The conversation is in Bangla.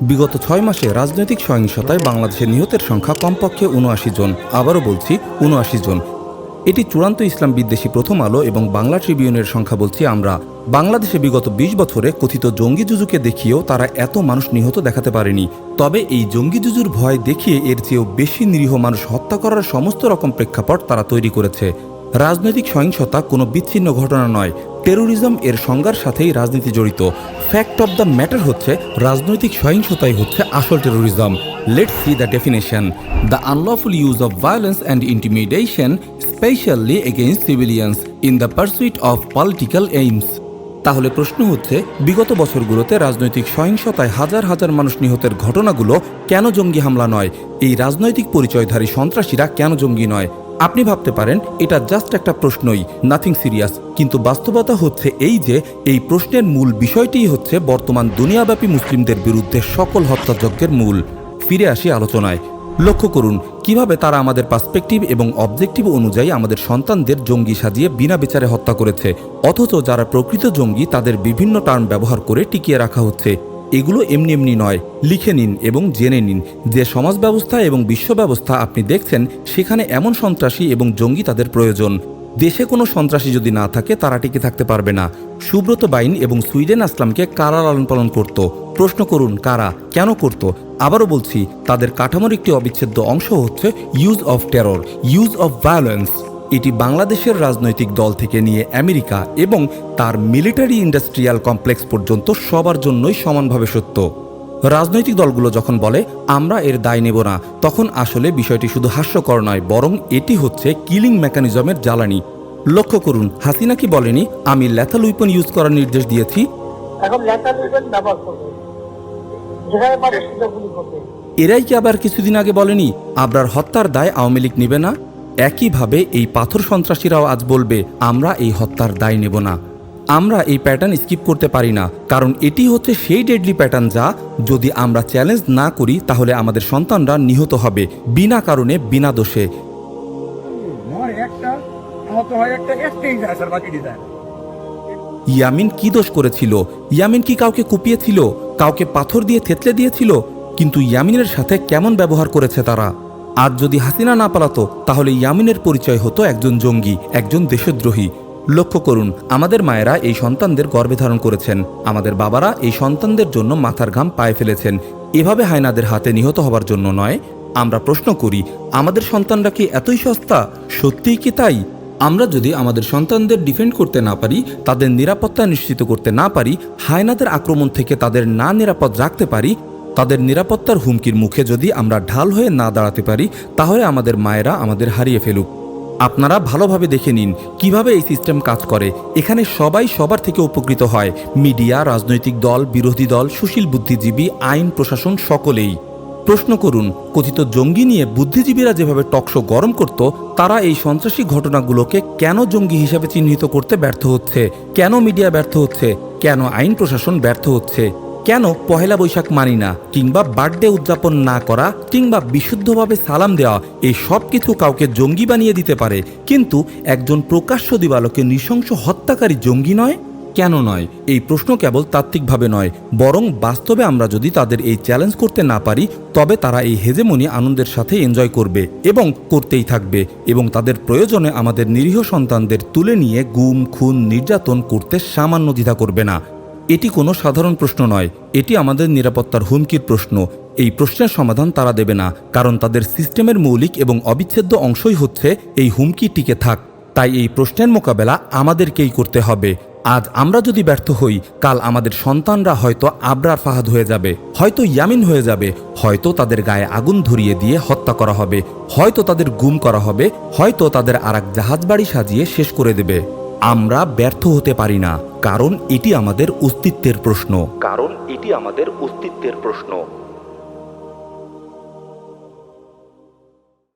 বিগত ছয় মাসে রাজনৈতিক সহিংসতায় বাংলাদেশে নিহতের সংখ্যা কমপক্ষে উনআশি জন। আবারও বলছি উনআশি জন। এটি চূড়ান্ত ইসলাম বিদ্বেষী প্রথম আলো এবং বাংলা ট্রিবিউনের সংখ্যা বলছি আমরা। বাংলাদেশে বিগত ২০ বছরে কথিত জঙ্গি জুজুকে দেখিয়েও তারা এত মানুষ নিহত দেখাতে পারেনি। তবে এই জঙ্গি জুজুর ভয় দেখিয়ে এর চেয়েও বেশি নিরীহ মানুষ হত্যা করার সমস্ত রকম প্রেক্ষাপট তারা তৈরি করেছে। রাজনৈতিক সহিংসতা কোনো বিচ্ছিন্ন ঘটনা নয়। টেরোরিজম এর সংজ্ঞার সাথেই রাজনীতি জড়িত। ফ্যাক্ট অব দ্য ম্যাটার হচ্ছে, রাজনৈতিক সহিংসতাই হচ্ছে আসল terrorism. Let see the definition the unlawful use of violence and intimidation specially against civilians in the pursuit of political aims তাহলে প্রশ্ন হচ্ছে, বিগত বছরগুলোতে রাজনৈতিক সহিংসতায় হাজার হাজার মানুষ নিহতের ঘটনাগুলো কেন জঙ্গি হামলা নয়? এই রাজনৈতিক পরিচয়ধারী সন্ত্রাসীরা কেন জঙ্গি নয়? আপনি ভাবতে পারেন, এটা জাস্ট একটা প্রশ্নই নাথিং সিরিয়াস কিন্তু বাস্তবতা হচ্ছে এই যে, এই প্রশ্নের মূল বিষয়টিই হচ্ছে বর্তমান দুনিয়াব্যাপী মুসলিমদের বিরুদ্ধে সকল হত্যাযজ্ঞের মূল। ফিরে আসি আলোচনায়। লক্ষ্য করুন, কীভাবে তারা আমাদের পার্সপেক্টিভ এবং অবজেক্টিভ অনুযায়ী আমাদের সন্তানদের জঙ্গি সাজিয়ে বিনা বিচারে হত্যা করেছে। অথচ যারা প্রকৃত জঙ্গি, তাদের বিভিন্ন টার্ম ব্যবহার করে টিকিয়ে রাখা হচ্ছে। এগুলো এমনি এমনি নয়। লিখে নিন এবং জেনে নিন যে সমাজ ব্যবস্থা এবং বিশ্ব ব্যবস্থা আপনি দেখছেন, সেখানে এমন সন্ত্রাসী এবং জঙ্গি তাদের প্রয়োজন। দেশে কোনো সন্ত্রাসী যদি না থাকে, তারা টিকে থাকতে পারবে না। সুব্রত বাইন এবং সুইডেন আসলামকে কারা লালন পালন করত? প্রশ্ন করুন, কারা? কেন করত? আবারও বলছি, তাদের কাঠামোর একটি অবিচ্ছেদ্য অংশ হচ্ছে use of terror use of violence এটি বাংলাদেশের রাজনৈতিক দল থেকে নিয়ে আমেরিকা এবং তার মিলিটারি ইন্ডাস্ট্রিয়াল কমপ্লেক্স পর্যন্ত সবার জন্যই সমানভাবে সত্য। রাজনৈতিক দলগুলো যখন বলে আমরা এর দায় নেব না তখন আসলে বিষয়টি শুধু হাস্যকর নয় বরং এটি হচ্ছে কিলিং মেকানিজমের জ্বালানি। লক্ষ্য করুন হাসিনা কি বলেনি? আমি ল্যাথাল উইপন ইউজ করার নির্দেশ দিয়েছি। এখন লেটার নেবেন ব্যবহার করবে। যেখানে পারে সেটা গুলি করবে। এরাই কি আবার কিছুদিন আগে বলেনি আবরার হত্যার দায় আওয়ামী লীগ নিবে না? একইভাবে এই পাথর সন্ত্রাসীরাও আজ বলবে আমরা এই হত্যার দায় নেব না। আমরা এই প্যাটার্ন স্কিপ করতে পারি না কারণ এটি হচ্ছে সেই ডেডলি প্যাটার্ন যা যদি আমরা চ্যালেঞ্জ না করি তাহলে আমাদের সন্তানরা নিহত হবে বিনা কারণে বিনা দোষে। ইয়ামিন কি দোষ করেছিল? ইয়ামিন কি কাউকে কুপিয়েছিল? কাউকে পাথর দিয়ে থেতলে দিয়েছিল? কিন্তু ইয়ামিনের সাথে কেমন ব্যবহার করেছে তারা? আজ যদি হাসিনা না পালাতো, তাহলে ইয়ামিনের পরিচয় হতো একজন জঙ্গি, একজন দেশদ্রোহী। লক্ষ্য করুন, আমাদের মায়েরা এই সন্তানদের গর্ভে ধারণ করেছেন। আমাদের বাবারা এই সন্তানদের জন্য মাথার ঘাম পায়ে ফেলেছেন। এভাবে হায়নাদের হাতে নিহত হবার জন্য নয়। আমরা প্রশ্ন করি, আমাদের সন্তানরা কি এতই সস্তা? সত্যিই কি তাই? আমরা যদি আমাদের সন্তানদের ডিফেন্ড করতে না পারি, তাদের নিরাপত্তা নিশ্চিত করতে না পারি, হায়নাদের আক্রমণ থেকে তাদের না নিরাপদ রাখতে পারি তাদের নিরাপত্তার হুমকির মুখে যদি আমরা ঢাল হয়ে না দাঁড়াতে পারি, তাহলে আমাদের মায়েরা আমাদের হারিয়ে ফেলুক। আপনারা ভালোভাবে দেখে নিন কীভাবে এই সিস্টেম কাজ করে। এখানে সবাই সবার থেকে উপকৃত হয়। মিডিয়া, রাজনৈতিক দল, বিরোধী দল, সুশীল বুদ্ধিজীবী, আইন, প্রশাসন সকলেই। প্রশ্ন করুন, কথিত জঙ্গি নিয়ে বুদ্ধিজীবীরা যেভাবে টকশো গরম করত, তারা এই সন্ত্রাসী ঘটনাগুলোকে কেন জঙ্গি হিসাবে চিহ্নিত করতে ব্যর্থ হচ্ছে? কেন মিডিয়া ব্যর্থ হচ্ছে? কেন আইন, প্রশাসন ব্যর্থ হচ্ছে? কেন পহেলা বৈশাখ মানি না? কিংবা বার্থডে উদযাপন না করা, কিংবা বিশুদ্ধভাবে সালাম দেওয়া, এই সব কিছু কাউকে জঙ্গি বানিয়ে দিতে পারে। কিন্তু একজন প্রকাশ্য দিবালোকে নৃশংস হত্যাকারী জঙ্গি নয়? কেন নয়? এই প্রশ্ন কেবল তাত্ত্বিকভাবে নয়। বরং বাস্তবে আমরা যদি তাদের এই চ্যালেঞ্জ করতে না পারি, তবে তারা এই হেজেমনি আনন্দের সাথে এনজয় করবে এবং করতেই থাকবে এবং তাদের প্রয়োজনে আমাদের নিরীহ সন্তানদের তুলে নিয়ে গুম, খুন, নির্যাতন করতে সামান্য দ্বিধা করবে না। এটি কোনো সাধারণ প্রশ্ন নয়। এটি আমাদের নিরাপত্তার হুমকির প্রশ্ন। এই প্রশ্নের সমাধান তারা দেবে না, কারণ তাদের সিস্টেমের মৌলিক এবং অবিচ্ছেদ্য অংশই হচ্ছে এই হুমকি টিকে থাক। তাই এই প্রশ্নের মোকাবেলা আমাদেরকেই করতে হবে। আজ আমরা যদি ব্যর্থ হই, কাল আমাদের সন্তানরা হয়তো আবরার ফাহাদ হয়ে যাবে, হয়তো ইয়ামিন হয়ে যাবে, হয়তো তাদের গায়ে আগুন ধরিয়ে দিয়ে হত্যা করা হবে, হয়তো তাদের গুম করা হবে, হয়তো তাদের আর এক জাহাজ বাড়ি সাজিয়ে শেষ করে দেবে। আমরা ব্যর্থ হতে পারি না। কারণ এটি আমাদের অস্তিত্বের প্রশ্ন। কারণ এটি আমাদের অস্তিত্বের প্রশ্ন।